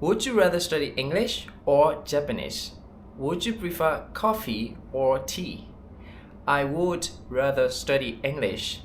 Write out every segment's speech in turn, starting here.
Would you rather study English or Japanese? Would you prefer coffee or tea? I would rather study English.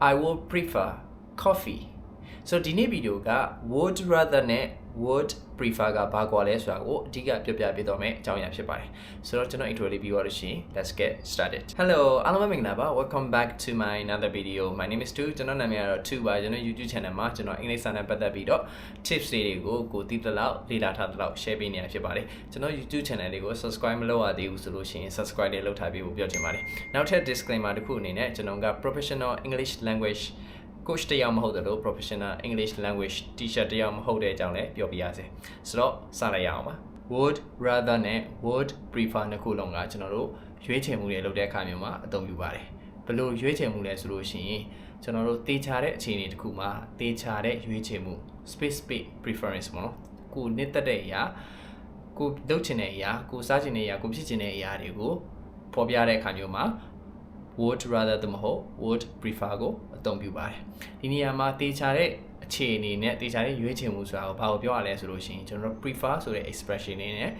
I would prefer coffee. So this video ga would rather ne would prefer ကဘာကွာလဲဆိုတာကိုအဓိကပြောပြပေးတော့မယ်အကြောင်းအရာဖြစ်ပါတယ်။ဆိုတော့ကျွန်တော် intro လေးပြီးသွားလို့ရှိရင် let's get started. Hello အားလုံးပဲမင်္ဂလာပါ Welcome back to my another video. My name is Tu ကျွန်တော်နာမည်ကတော့ Tu ပါကျွန်တော် YouTube channel မှာကျွန်တော်အင်္ဂလိပ်စာနဲ့ပတ်သက်ပြီးတော့ tips တွေကိုကိုသိသလောက်လေ့လာထားသလောက် share ပေးနေတာဖြစ်ပါတယ်။ကျွန်တော် YouTube channel လေးကို subscribe မလုပ်ရသေးဘူးဆိုလို့ရှိရင် subscribe လေးလုပ်ထားပေးဖို့ပြောချင်ပါတယ်။နောက်ထပ် disclaimer တစ်ခုအနေနဲ့ကျွန်တော်က professional English language coach တယောက်မဟုတ်တယ်လို့ professional English language teacher တယောက်မဟုတ်တဲ့အကြောင်းလည်းပြောပြရစေဆိုတော့စလိုက်ရအောင်ပါ would rather နဲ့ would prefer နှစ်ခုလုံးကကျွန်တော်တို့ရွေးချယ်မှုတွေလုပ်တဲ့အခါမျိုးမှာအသုံးပြုပါတယ်ဘယ်လိုရွေးချယ်မှုလဲဆိုလို့ရှိရင်ကျွန်တော်တို့တေချာတဲ့အခြေအနေတစ်ခုမှာတေချာတဲ့ရွေးချယ်မှု space space preference ပေါ့နော်ကိုနှစ်သက်တဲ့အရာကိုလုပ်ချင်တဲ့အရာကိုစားချင်တဲ့အရာကိုဖြစ်ချင်တဲ့အရာတွေကိုဖော်ပြတဲ့အခါမျိုးမှာ would rather တမဟုတ် would prefer ကိုအသုံးပြုပါတယ်ဒီနေရာမှာတေချာတဲ့အခြေအနေနဲ့တေချာတဲ့ရွေးချယ်မှုဆိုတာကိုဘာကိုပြောရလဲဆိုလို့ရှိရင်ကျွန်တော်တို့ prefer ဆိုတဲ့ expression လေးနဲ့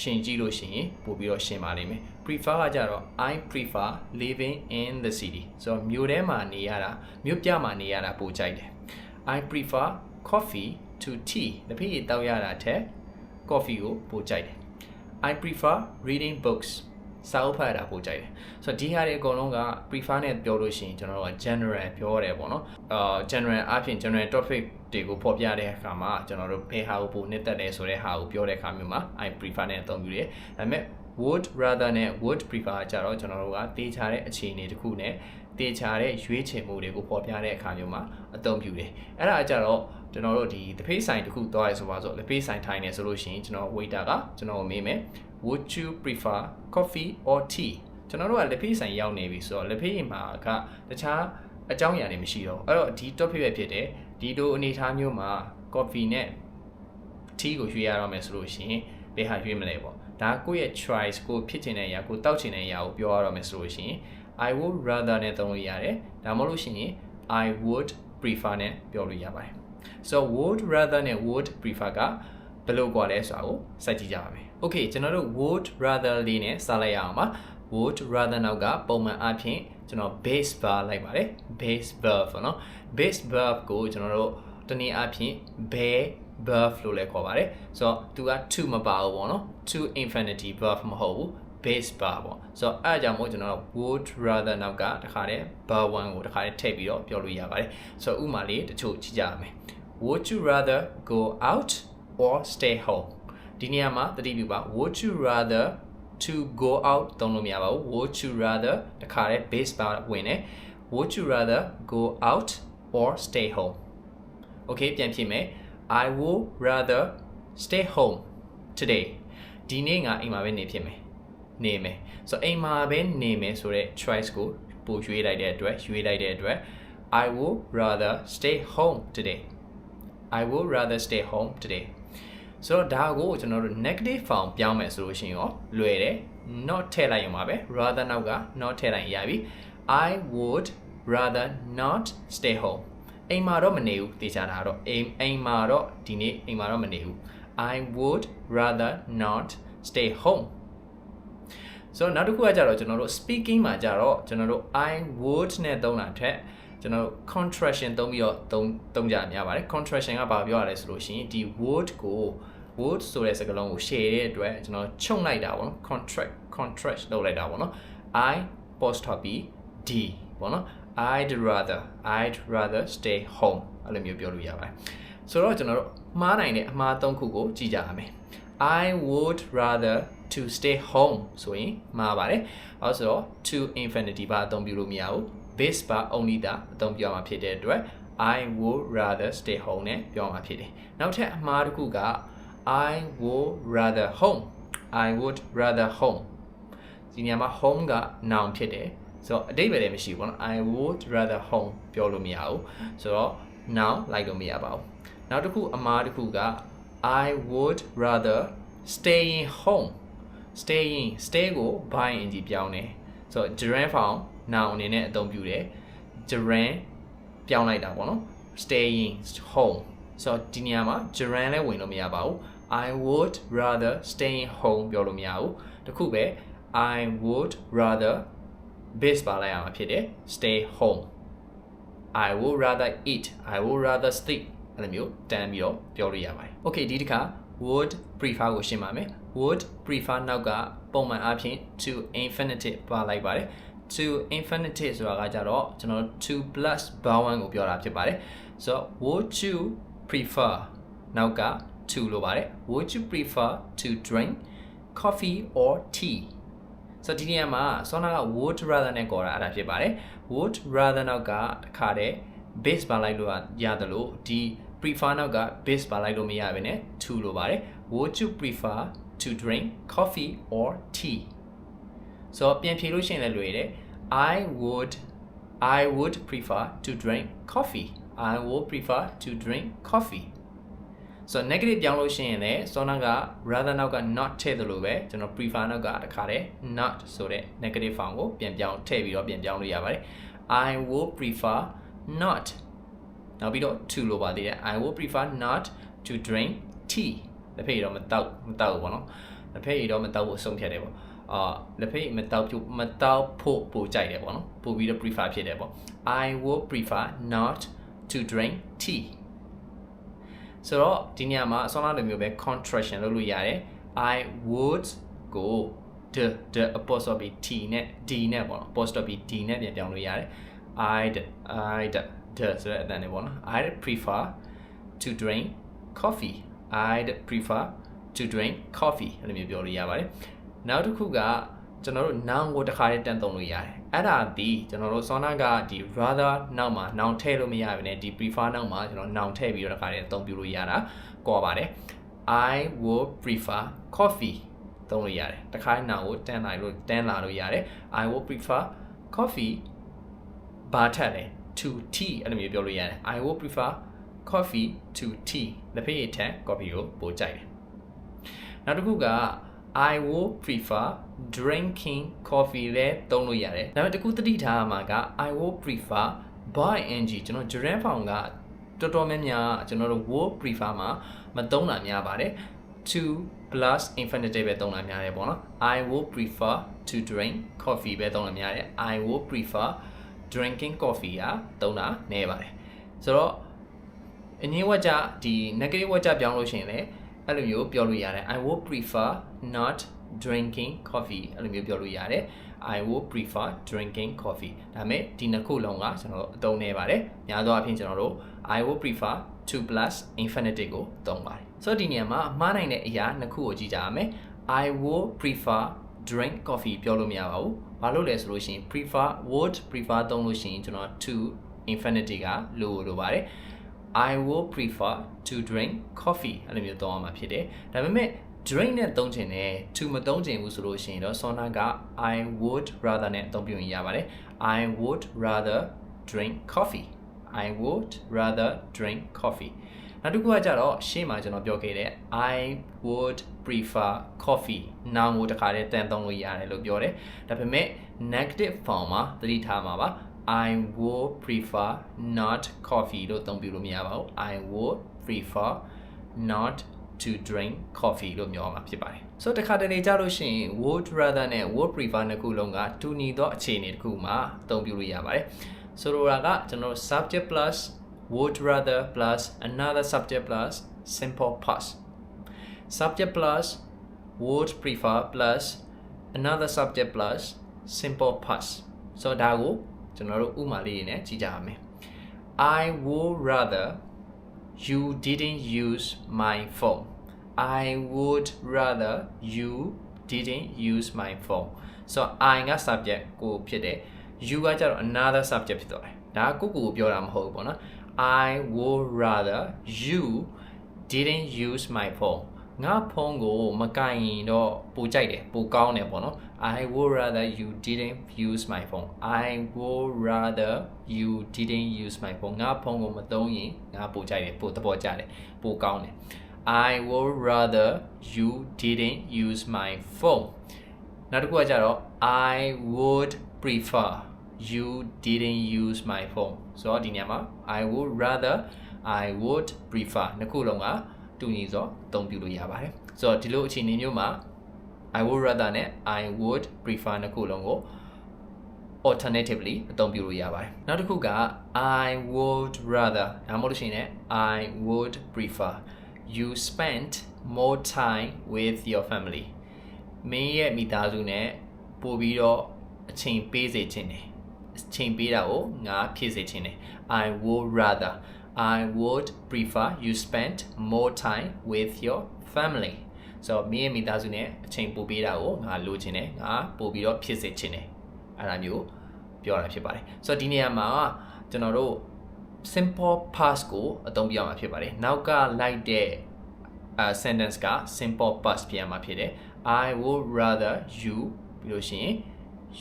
ရှင်းကြည့်လို့ရှိရင်ပို့ပြီးတော့ရှင်းပါလိမ့်မယ် prefer ကကြတော့ I prefer living in the city ဆိုတော့မြို့ထဲမှာနေရတာမြို့ပြမှာနေရတာပိုကြိုက်တယ် I prefer coffee to tea တပိတ်တောက်ရတာထက် coffee ကိုပိုကြိုက်တယ် I prefer reading books စာအုပ်ဖတ်ရတာပိုကြိုက်တယ်ဆိုတော့ဒီဟာတွေအကုန်လုံးက prefer နဲ့ပြောလို့ရှိရင်ကျွန်တော်တို့က general ပြောရတယ်ပေါ့နော်အာ general အပြင် general topic တွေကိုဖော်ပြတဲ့အခါမှာကျွန်တော်တို့ဘယ်ဟာကိုပိုနှစ်သက်တယ်ဆိုတဲ့ဟာကိုပြောတဲ့အခါမျိုးမှာ I prefer နဲ့အသုံးပြုတယ်ဒါပေမဲ့ would rather နဲ့ would prefer ကြတော့ကျွန်တော်တို့ကတေချာတဲ့အခြေအနေတစ်ခုနဲ့တေချာတဲ့ရွေးချယ်မှုတွေကိုဖော်ပြတဲ့အခါမျိုးမှာအသုံးပြုတယ်အဲ့ဒါကြတော့ကျွန်တော်တို့ဒီတဖေးဆိုင်တစ်ခုသွားရဲဆိုပါဆိုတဖေးဆိုင်ထိုင်နေဆိုလို့ရှိရင်ကျွန်တော် waiter ကကျွန်တော်ကိုမေးမယ် would you prefer coffee or tea ကျွန်တော်တို့ကလက်ဖေးဆိုင်ရောက်နေပြီဆိုတော့လက်ဖေးမှာကတခြားအကြောင်းအရာတွေမရှိတော့အဲ့တော့ဒီ topic ပဲဖြစ်တယ်ဒီလိုအနေအထားမျိုးမှာ coffee နဲ့ tea ကိုရွေးရတော့မယ်ဆိုလို့ရှိရင်ဘယ်ဟာရွေးမလဲပေါ့ ဒါကိုယ့်ရဲ့ choice ကိုဖြစ်ချင်တဲ့အရာကိုတောက်ချင်တဲ့အရာကိုပြောရတော့မယ်ဆိုလို့ရှိရင် I would rather နဲ့သုံးလို့ရတယ်ဒါမှမဟုတ်လို့ရှိရင် I would prefer နဲ့ပြောလို့ရပါတယ် so would rather နဲ့ would prefer ကဘယ်လိုกว่าလဲဆိုတာကိုစိုက်ကြည့်ကြပါမယ် okay ကျွန်တော်တို့ would rather လေးနဲ့စလိုက်ရအောင်ပါ would rather နောက်ကပုံမှန်အားဖြင့်ကျွန်တော် base verb လိုက်ပါတယ် base verb ပေါ့နော် base verb ကိုကျွန်တော်တို့တနည်းအားဖြင့် bear verb လို့လည်းခေါ်ပါတယ်ဆိုတော့သူက to မပါဘူးပေါ့နော် to infinity verb မဟုတ်ဘူး base verb ပေါ့ဆိုတော့အဲ့အကြောင်းမို့ကျွန်တော် would rather နောက်ကတခါတည်း verb 1ကိုတခါတည်းထည့်ပြီးတော့ပြောလို့ရပါတယ်ဆိုတော့ဥမာလေးတချို့ကြည့်ကြရမယ် would you rather go out or stay home ဒီနေရာမှာသတိပြုပါ would you rather to go out သုံးလို့မရပါဘူး would you rather တခါတည်း base verb ဝင်တယ် would you rather go out or stay home okay ပြန်ဖြေမယ် I would rather stay home today ဒီနေ့ငါအိမ်မှာပဲနေဖြစ်မယ်နေမယ်ဆိုတော့အိမ်မှာပဲနေမယ်ဆိုတဲ့ choice ကိုပို့ရွေးလိုက်တဲ့အတွက်ရွေးလိုက်တဲ့အတွက် I would rather stay home today I would rather stay home today ဆိုတော့ဒါကိုကျွန်တော်တို့ negative form ပြောင်းမယ်ဆိုလို့ရှိရင်ရောလွယ်တယ် not ထည့်လိုက်ရုံပါပဲ rather နောက်က not ထည့်လိုက်ရပြီ I would rather not stay home အိမ်မှာတော့မနေဘူးတေချာတာတော့အိမ်အိမ်မှာတော့ဒီနေ့အိမ်မှာတော့မနေဘူး I would rather not stay home ဆိုတော့နောက်တစ်ခုကကြတော့ကျွန်တော်တို့ speaking မှာကြတော့ကျွန်တော်တို့ I would နဲ့သုံးတာထက်ကျွန်တော်တို့ contraction သုံးပြီးတော့သုံးသုံးကြများပါတယ် contraction ကဘာပြောရလဲဆိုလို့ရှိရင်ဒီ would ကို would ဆိုတဲ့စကားလုံးကို share တဲ့အတွက်ကျွန်တော်ချုပ်လိုက်တာပေါ့နော် contract contract လုပ်လိုက်တာပေါ့နော် I apostrophe d ပေါ့နော် I'd rather I'd rather stay home အဲ့လိုမျိုးပြောလို့ရပါတယ်ဆိုတော့ကျွန်တော်တို့မှားနိုင်တဲ့အမှား၃ခုကိုကြည့်ကြရမယ် I would rather to stay home ဆိုရင်မှားပါတယ်အဲဆိုတော့ to infinity ဘာအသုံးပြုလို့မရဘူး base ဘာ only တာအသုံးပြုရမှာဖြစ်တဲ့အတွက် I would rather stay home နဲ့ပြောမှာဖြစ်တယ်နောက်ထပ်အမှားတစ်ခုက I would rather home I would rather home ဒီနေရာမှာ home က noun ဖြစ်တယ် ဆိုတော့အတိတ်ပဲလည်းမရှိဘူးပေါ့နော် I would rather home ပြောလို့မရဘူးဆိုတော့ noun လိုက်လို့မရပါဘူးနောက်တစ်ခုအမှားတစ်ခုက I would rather staying home staying stay ကို by ing ပြောင်းတယ်ဆိုတော့ gerund form noun အနေနဲ့အသုံးပြုတယ် gerund ပြောင်းလိုက်တာပေါ့နော် staying home ဆိုတော့ဒီနေရာမှာ gerund လည်းဝင်လို့မရပါဘူး I would rather stay home ပြောလို့မရဘူးတခုပဲ I would rather base ပါလိုက်ရမှာဖြစ်တယ် stay home I would rather eat I would rather sleep အဲ့လိုမျိုးတန်းပြီးတော့ပြောလို့ရပါတယ် Okay ဒီတစ်ခါ would prefer ကိုရှင်းပါမယ် would prefer နောက်ကပုံမှန်အားဖြင့် to infinitive ပါလိုက်ပါတယ် to infinitive ဆိုတာကကြတော့ကျွန်တော် to plus bound ကိုပြောတာဖြစ်ပါတယ်ဆိုတော့ would you prefer နောက်က to လို့ပါတယ် would you prefer to drink coffee or tea ဆိုတော့ဒီနေရာမှာဆောနာက would rather နဲ့ခေါ်တာအဲ့ဒါဖြစ်ပါတယ် would rather နောက်ကတခါတည်း base ပါလိုက်လို့ရတယ်လို့ဒီ prefer နောက်က base ပါလိုက်လို့မရဘဲနဲ့ to လို့ပါတယ် would you prefer to drink coffee or tea ဆိုတော့ပြန်ဖြေလို့ရှိရင်လည်းလွယ်တယ် I would I would prefer to drink coffee I would prefer to drink coffee ဆိုတော့ negative ပြောင်းလို့ရှိရင်လည်းစောနာက rather နောက်က not ထည့်သလိုပဲကျွန်တော် prefer နောက်ကတခါတည်း not ဆိုတဲ့ negative form ကိုပြန်ပြောင်းထည့်ပြီးတော့ပြန်ပြောင်းလို့ရပါတယ် I would prefer not နောက်ပြီးတော့ to လို့ပါသေးတယ် I would prefer not to drink tea လက်ဖက်ရည်တော့မတောက်မတောက်ဘူးပေါ့နော်လက်ဖက်ရည်တော့မတောက်ဖို့ဆုံးဖြတ်တယ်ပေါ့အာလက်ဖက်ရည်မတောက်ဖို့မတောက်ဖို့ပိုကြိုက်တယ်ပေါ့နော်ပိုပြီးတော့ prefer ဖြစ်တယ်ပေါ့ I would prefer not to drink tea ဆိုတော့ဒီနေရာမှာအစောနာလိုမျိုးပဲ contraction လုပ်လို့ရတယ် I would go the the apostrophe t နဲ့ d နဲ့ပေါ့နော် apostrophe d နဲ့ပြန်ပြောင်းလို့ရတယ် I'd I'd the ဆိုတဲ့အတန်နဲ့ပေါ့နော် I'd prefer to drink coffee I'd prefer to drink coffee အဲ့လိုမျိုးပြောလို့ရပါတယ်နောက်တစ်ခုက ကျွန်တော်တို့ noun ကိုတစ်ခါတည်းတန်သုံးလို့ရတယ်အဲ့ဒါဒီကျွန်တော်တို့စောနာကဒီ rather နောက်မှာ noun ထည့်လို့မရဘူးねဒီ prefer နောက်မှာကျွန်တော် noun ထည့်ပြီးတော့တစ်ခါတည်းအသုံးပြုလို့ရတာကွာပါတယ် I would prefer coffee သုံးလို့ရတယ်တစ်ခါ noun ကိုတန်လာလို့တန်လာလို့ရတယ် I would prefer coffee ဘာထက်လဲ to tea အဲ့လိုမျိုးပြောလို့ရတယ် I would prefer coffee to tea လက်ဖက်ရည်ထက် coffee ကိုပိုကြိုက်တယ်နောက်တစ်ခုက I would prefer drinking coffee လဲသုံးလို့ရတယ်ဒါပေမဲ့တခုသတိထားရမှာက I would prefer by ng ကျွန်တော် gerund form ကတော်တော်များများကျွန်တော်တို့ would prefer မှာမသုံးတာများပါတယ် to plus infinitive ပဲသုံးတာများတယ်ပေါ့နော် I would prefer to drink coffee ပဲသုံးတာများတယ် I would prefer drinking coffee อ่ะသုံးတာနည်းပါတယ်ဆိုတော့အငင်းဝကြဒီ negative ဝကြပြောင်းလို့ရှိရင်လည်း အဲ့လိုမျိုးပြောလို့ရတယ် I would prefer not drinking coffee အဲ့လိုမျိုးပြောလို့ရတယ် I would prefer drinking coffee ဒါပေမဲ့ဒီနှစ်ခုလုံးကကျွန်တော်တို့အသုံးနေပါတယ်များသောအားဖြင့်ကျွန်တော်တို့ I would prefer to plus infinitive ကိုသုံးပါတယ်ဆိုတော့ဒီနေရာမှာမှားနိုင်တဲ့အရာနှစ်ခုကိုကြည့်ကြရမယ် I would prefer drink coffee ပြောလို့မရပါဘူး။ဘာလို့လဲဆိုလို့ရှိရင် prefer would prefer သုံးလို့ရှိရင်ကျွန်တော် to infinity ကလိုလိုပါတယ်။ I will prefer to drink coffee အဲ့လိုမျိုးသုံးရမှာဖြစ်တယ်။ဒါပေမဲ့ drink နဲ့သုံးချင်တယ် to မသုံးချင်ဘူးဆိုလို့ရှိရင်တော့ sona က I would rather နဲ့အသုံးပြုရင်ရပါတယ်။ I would rather drink coffee I would rather drink coffee နောက်တစ်ခုကကြတော့ရှေ့မှာကျွန်တော်ပြောခဲ့တဲ့ I would prefer coffee noun ကိုတခါတည်းတန်သုံးလို့ရတယ်လို့ပြောတယ်ဒါပေမဲ့ negative form မှာသတိထားမှာပါ I would prefer not coffee လို့သုံးပြလို့မရပါဘူး I would prefer not to drink coffee လို့ပြောမှာဖြစ်ပါတယ်ဆိုတော့တခါတလေကြားလို့ရှိရင် would rather နဲ့ would prefer နှစ်ခုလုံးကတူညီသောအခြေအနေတစ်ခုမှာအသုံးပြုလို့ရပါတယ်ဆိုလိုတာကကျွန်တော် subject plus would rather plus another subject plus simple past subject plus would prefer plus another subject plus simple past ဆိုတော့ဒါကို ကျွန်တော်တို့ဥမာလေးနဲ့ကြည့်ကြရမယ် I would rather you didn't use my phone I would rather you didn't use my phone ဆိုတော့ I က subject ကိုဖြစ်တယ် you ကကျတော့ another subject ဖြစ်သွားတယ်ဒါကကိုကိုကိုပြောတာမဟုတ်ဘူးပေါ့နော် I would rather you didn't use my phone ငါဖုန်းကိုမကင်ရင်တော့ပိုကြိုက်တယ်ပိုကောင်းတယ်ပေါ့နော် I would rather you didn't use my phone I would rather you didn't use my phone ငါဖုန်းကိုမသုံးရင်ငါပိုကြိုက်တယ်ပိုသဘောကျတယ်ပိုကောင်းတယ် I would rather you didn't use my phone နောက်တစ်ခုကကြတော့ I would prefer you didn't use my phone ဆိုတော့ဒီနေရာမှာ I would rather I would prefer နှစ်ခုလုံးကတူညီစွာအသုံးပြုလို့ရပါတယ်ဆိုတော့ဒီလိုအခြေအနေမျိုးမှာ I would rather နဲ့ I would prefer နှစ်ခုလုံးကို alternatively အသုံးပြုလို့ရပါတယ်နောက်တစ်ခုက I would rather ဒါမှမဟုတ်လို့ရှိရင် I would prefer you spent more time with your family မင်းရဲ့မိသားစုနဲ့ပို့ပြီးတော့အချိန်ပေးစေခြင်းတယ်အချိန်ပေးတာကိုငါဖြည့်စေခြင်းတယ် I would rather I would prefer you spent more time with your family ဆိုတော့မင်းရဲ့မိသားစုနဲ့အချိန်ပို့ပေးတာကိုငါလိုချင်တယ်ငါပို့ပြီးတော့ဖြစ်စေချင်တယ်အဲ့ဒါမျိုးပြောတာဖြစ်ပါတယ်ဆိုတော့ဒီနေရာမှာကျွန်တော်တို့ simple past ကိုအသုံးပြရမှာဖြစ်ပါတယ်နောက်ကလိုက်တဲ့ uh, sentence က simple past ဖြစ်ရမှာဖြစ်တယ် I would rather you ပြီးလို့ရှိရင်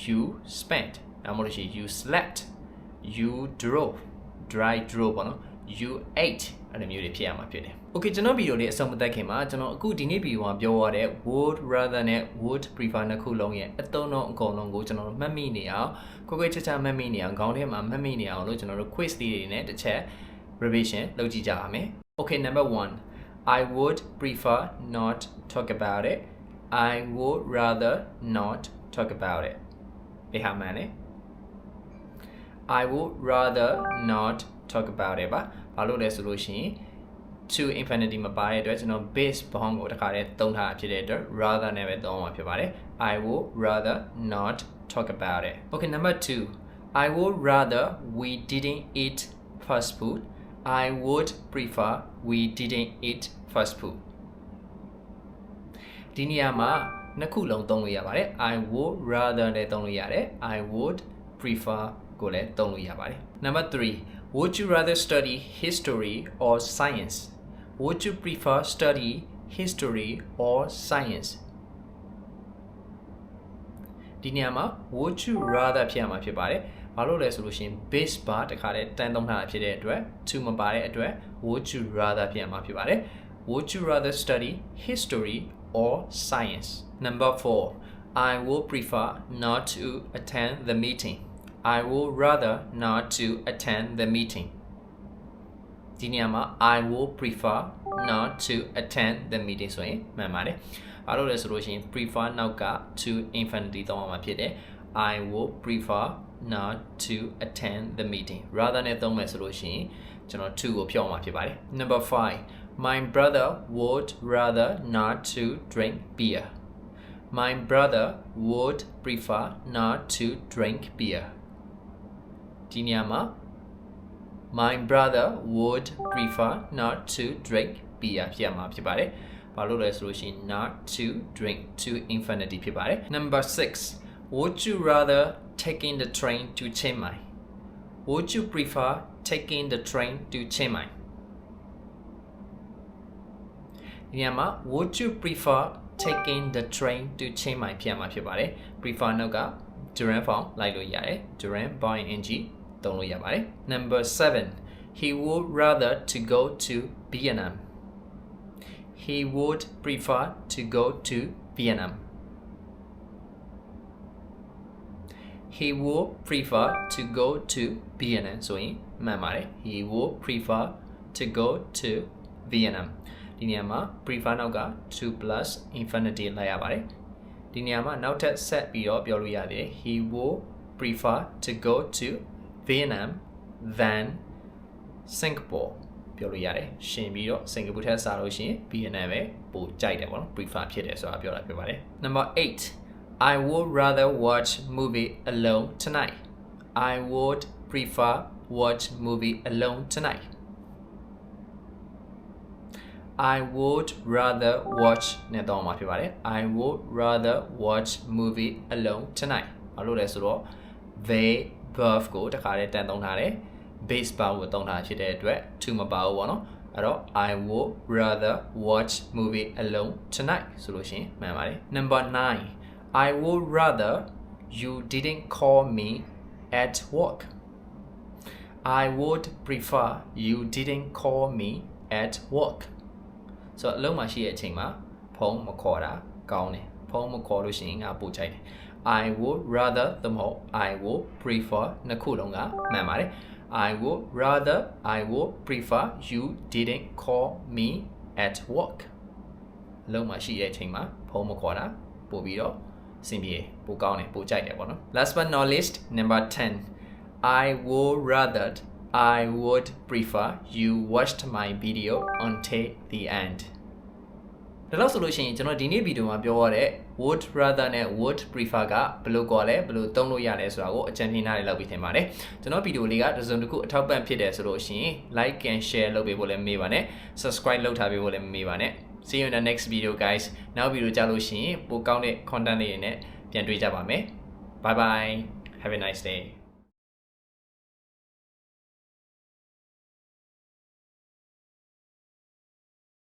you spent အဲ့မို့လို့ရှိရင် you slept you drove dry drove ပေါ့နော် you ate အဲ့လိုမျိုးတွေဖြစ်ရမှာဖြစ်တယ်။ Okay ကျွန်တော်ဗီဒီယိုလေးအဆုံးမသက်ခင်မှာကျွန်တော်အခုဒီနေ့ဗီဒီယိုမှာပြောရတဲ့ would rather နဲ့ would prefer နှစ်ခုလုံးရဲ့အသုံးတော့အကုန်လုံးကိုကျွန်တော်တို့မှတ်မိနေအောင်ကိုကိုချာချာမှတ်မိနေအောင်ခေါင်းထဲမှာမှတ်မိနေအောင်လို့ကျွန်တော်တို့ quiz လေးတွေနဲ့တစ်ချက် revision လုပ်ကြည့်ကြပါမယ်။ Okay number 1 I would prefer not talk about it. I would rather not talk about it. ဘယ်ဟာမှန်လဲ I would rather not talk about it ပါဘာလို့လဲဆိုလို့ရှိရင် to infinity မပါတဲ့အတွက်ကျွန်တော် base bound ကိုတခါတည်းသုံးထားဖြစ်တဲ့အတွက် rather နဲ့ပဲသုံးမှာဖြစ်ပါတယ် I would rather not talk about it okay number 2 I would rather we didn't eat fast food I would prefer we didn't eat fast food ဒီနေရာမှာနှစ်ခုလုံးသုံးလို့ရပါတယ် I would rather နဲ့သုံးလို့ရတယ် I would prefer ကိုလည်းသုံးလို့ရပါတယ် number 3 would you rather study history or science would you prefer study history or science ဒီနေရာမှာ would you rather ဖြစ်ရမှာဖြစ်ပါတယ်ဘာလို့လဲဆိုလို့ရှိရင် base bar တခါတည်းတန်းသုံးထားတာဖြစ်တဲ့အတွက် to မပါတဲ့အတွက် would you rather ဖြစ်ရမှာဖြစ်ပါတယ် would you rather study history or science number 4 I would prefer not to attend the meeting I would rather not to attend the meeting ဒီနေရာမှာ I would prefer not to attend the meeting ဆိုရင်မှန်ပါတယ်။ဘာလို့လဲဆိုလို့ရှိရင် prefer နောက်က to infinity တောင်းမှာဖြစ်တယ်။ I would prefer not to attend the meeting rather နဲ့သုံးမယ်ဆိုလို့ရှိရင်ကျွန်တော် to ကိုဖြောင်းမှာဖြစ်ပါတယ်။ Number 5 My brother would rather not to drink beer. My brother would prefer not to drink beer. ဒီနေရာမှာ My brother would prefer not to drink beer ဖြစ်မှာဖြစ်ပါတယ်။ဘာလို့လဲဆိုလို့ရှိရင် not to drink to infinity ဖြစ်ပါတယ်။ Number 6 Would you rather taking the train to Chiang Mai? Would you prefer taking the train to Chiang Mai? ဒီနေရာမှာ would you prefer taking the train to Chiang Mai ဖြစ်မှာဖြစ်ပါတယ် prefer နောက်က gerund form လိုက်လို့ရတယ် gerund by ing သုံးလို့ရပါတယ် number 7 he would rather to go to Vietnam he would prefer to go to Vietnam he would prefer to go to Vietnam ဆိုရင်မှန်ပါတယ် he would prefer to go to Vietnam ဒီနေရာမှာ prefer နောက်က to plus infinity လိုက်ရပါတယ်ဒီနေရာမှာနောက်ထပ်ဆက်ပြီးတော့ပြောလို့ရတယ် he will prefer to go to Vietnam than Singapore ပြောလို့ရတယ်ရှင်ပြီးတော့စင်ကာပူထက်စားလို့ရှိရင် Vietnam ပဲပိုကြိုက်တယ်ပေါ့နော် prefer ဖြစ်တယ်ဆိုတာပြောတာဖြစ်ပါတယ် number 8 I would rather watch movie alone tonight I would prefer watch movie alone tonight I would rather watch နဲ့တော့မှာဖြစ်ပါတယ် I would rather watch movie alone tonight ဘာလို့လဲဆိုတော့ they verb ကိုတခါတည်းတန်သုံးထားတယ် base power ကိုသုံးထားဖြစ်တဲ့အတွက် to မပါဘူးပေါ့နော်အဲ့တော့ I would rather watch movie alone tonight ဆိုလို့ရှိရင်မှန်ပါတယ် number 9 I would rather you didn't call me at work I would prefer you didn't call me at work ဆိုတော့အလုံးမှာရှိတဲ့အချိန်မှာဖုန်းမခေါ်တာကောင်းတယ်ဖုန်းမခေါ်လို့ရှိရင်ငါပို့ချိုက်တယ် I would rather သမဟုတ် I would prefer နှစ်ခုလုံးကမှန်ပါတယ် I would rather I would prefer you didn't call me at work လုံးမှာရှိတဲ့အချိန်မှာဖုန်းမခေါ်တာပို့ပြီးတော့အဆင်ပြေပိုကောင်းတယ်ပိုကြိုက်တယ်ပေါ့နော် last but not least number 10 I would rather I would prefer you watched my video until the end ဒါလို့ဆိုလို့ရှိရင်ကျွန်တော်ဒီနေ့ဗီဒီယိုမှာပြောရတဲ့ would rather နဲ့ would prefer ကဘယ်လိုခေါ်လဲဘယ်လိုသုံးလို့ရလဲဆိုတာကိုအကြံပြနားလေးလောက်ပြီးထင်ပါတယ်ကျွန်တော်ဗီဒီယိုလေးကတစ်စုံတစ်ခုအထောက်ပံ့ဖြစ်တယ်ဆိုလို့ရှိရင် like and share လုပ်ပေးဖို့လည်းမမေ့ပါနဲ့ subscribe လုပ်ထားပေးဖို့လည်းမမေ့ပါနဲ့ see you in the next video guys နောက်ဗီဒီယိုကြလို့ရှိရင်ပိုကောင်းတဲ့ content လေးတွေနဲ့ပြန်တွေ့ကြပါမယ် bye bye have a nice day